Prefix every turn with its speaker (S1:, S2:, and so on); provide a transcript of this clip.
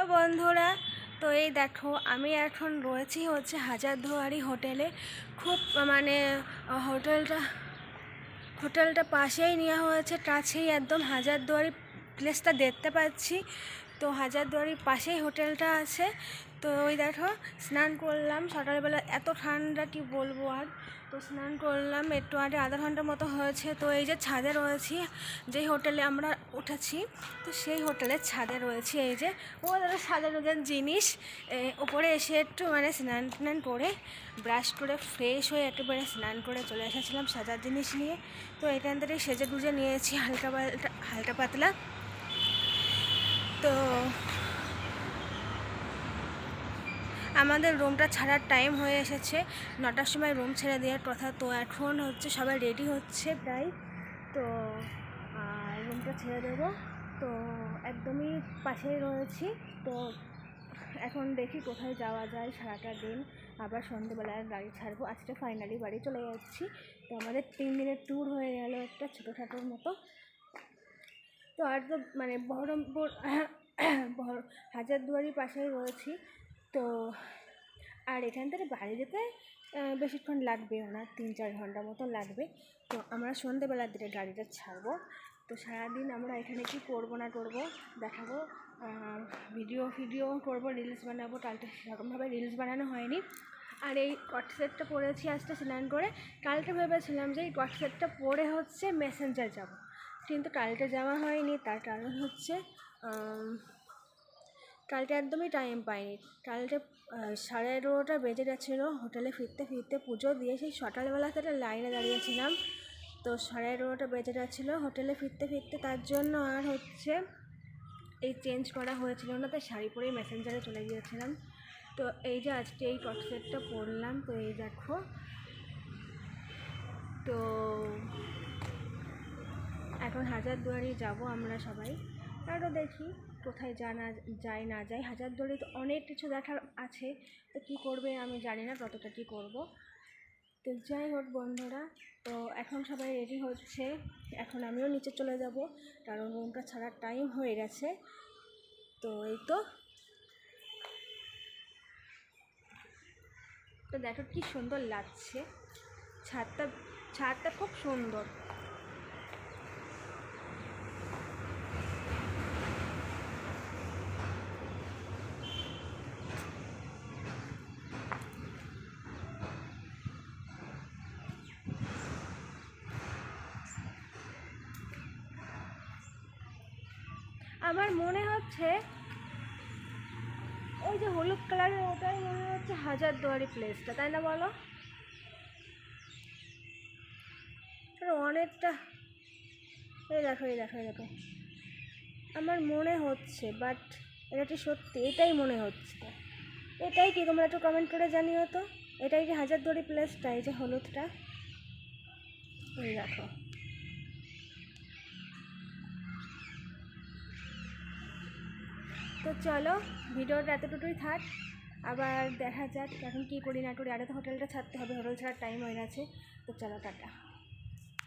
S1: তো বন্ধুরা, তো এই দেখো, আমি এখন রয়েছি হচ্ছে হাজারদুয়ারি হোটেলে। খুব মানে হোটেলটা হোটেলটা পাশেই নেওয়া হয়েছে, কাছেই একদম হাজারদুয়ারি প্লেসটা দেখতে পাচ্ছি। তো হাজারদুয়ারির পাশেই হোটেলটা আছে। তো ওই দেখো, স্নান করলাম। সকালবেলা এত ঠান্ডা, কি বলব আর? তো স্নান করলাম, একটু আগে আধা ঘণ্টার মতো হয়েছে। তো এই যে ছাদে রয়েছি, যেই হোটেলে আমরা উঠেছি, তো সেই হোটেলের ছাদে রয়েছি। এই যে, ও দাদা সাজানো জিনিস। ওপরে এসে একটু মানে স্নান টান করে, ব্রাশ করে ফ্রেশ হয়ে একেবারে স্নান করে চলে এসেছিলাম সাজার জিনিস নিয়ে। তো এখান থেকে সেজে গুজে নিয়েছি হালকা হালকা পাতলা। তো আমাদের রুমটা ছাড়ার টাইম হয়ে এসেছে। নটার সময় রুম ছেড়ে দেওয়ার কথা তো এখন হচ্ছে সবাই রেডি হচ্ছে প্রায়। তো রুমটা ছেড়ে দেবো। তো একদমই পাশেই রয়েছি। তো এখন দেখি কোথায় যাওয়া যায় সারাটা দিন। আবার সন্ধেবেলায় গাড়ি ছাড়বো। আজকে ফাইনালি বাড়ি চলে যাচ্ছি। তো আমাদের তিন দিনের ট্যুর হয়ে গেল একটা ছোটোখাটোর মতো। তো আর তো মানে বহরমপুর, বহর, হাজারদুয়ারির পাশেই রয়েছি। তো আর এখান থেকে বাড়ি যেতে বেশিক্ষণ লাগবেও না তিন চার ঘণ্টা মতো লাগবে। তো আমরা সন্ধেবেলার দিকে গাড়িটা ছাড়বো। তো সারাদিন আমরা এখানে কি করব না করব দেখাবো। ভিডিও ভিডিও করব, রিলস বানাবো কালকে সেরকমভাবে রিলস বানানো হয়নি। আর এই কট সেটটা পরেছি আজকে স্নান করে। কালকে ভেবেছিলাম যে এই কট সেটটা পরে হচ্ছে, মেসেঞ্জার যাব। কিন্তু কালকে যাওয়া হয়নি, তার কারণ হচ্ছে কালকে একদমই টাইম পাইনি। কালকে সাড়ে এগারোটা বেজে গেছিল হোটেলে ফিরতে ফিরতে পুজো দিয়ে সেই সকালবেলা থেকে লাইনে দাঁড়িয়েছিলাম। তো সাড়ে এগারোটা বেজে গেছিল হোটেলে ফিরতে ফিরতে তার জন্য আর হচ্ছে এই চেঞ্জ করা হয়েছিল না, তাই শাড়ি পরেই মেসেঞ্জারে চলে গিয়েছিলাম। তো এই যে আজকে এই সেটটা পরলাম, তো এই দেখো। তো এখন হাজারদুয়ারি যাব আমরা সবাই। আরও দেখি। কোথায় জানা যায় না যায়। হাজারদুয়ারি তো অনেক কিছু দেখার আছে। তো কী করবে আমি জানি না ততটা কী করব। তো যাই হোক বন্ধুরা, তো এখন সবাই রেডি হচ্ছে। এখন আমিও নিচে চলে যাব, কারণ রুমটা ছাড়ার টাইম হয়ে গেছে। তো এই তো। তো দেখো কি সুন্দর লাগছে। ছাদটা ছাদটা খুব সুন্দর। আমার মনে হচ্ছে ওই যে হলুদ কালারের ওটাই মনে হচ্ছে হাজারদুয়ারি প্লেসটা তাই না বলো? অনেকটা, এই দেখো এই দেখো এই দেখো। আমার মনে হচ্ছে বাট এটা কি সত্যি? এটাই মনে হচ্ছে। এটাই কি তোমরা একটু কমেন্ট করে জানিও তো? এটাই কি হাজারদুয়ারি প্লেসটা এই যে হলুদটা? এই দেখো। তো চলো, ভিডিওটা এতটুকুই থাক। আবার দেখা যাক এখন কী করি না করি। আরে তো হোটেলটা ছাড়তে হবে, হোটেল ছাড়ার টাইম হয়ে গেছে। তো চলো, টাটা।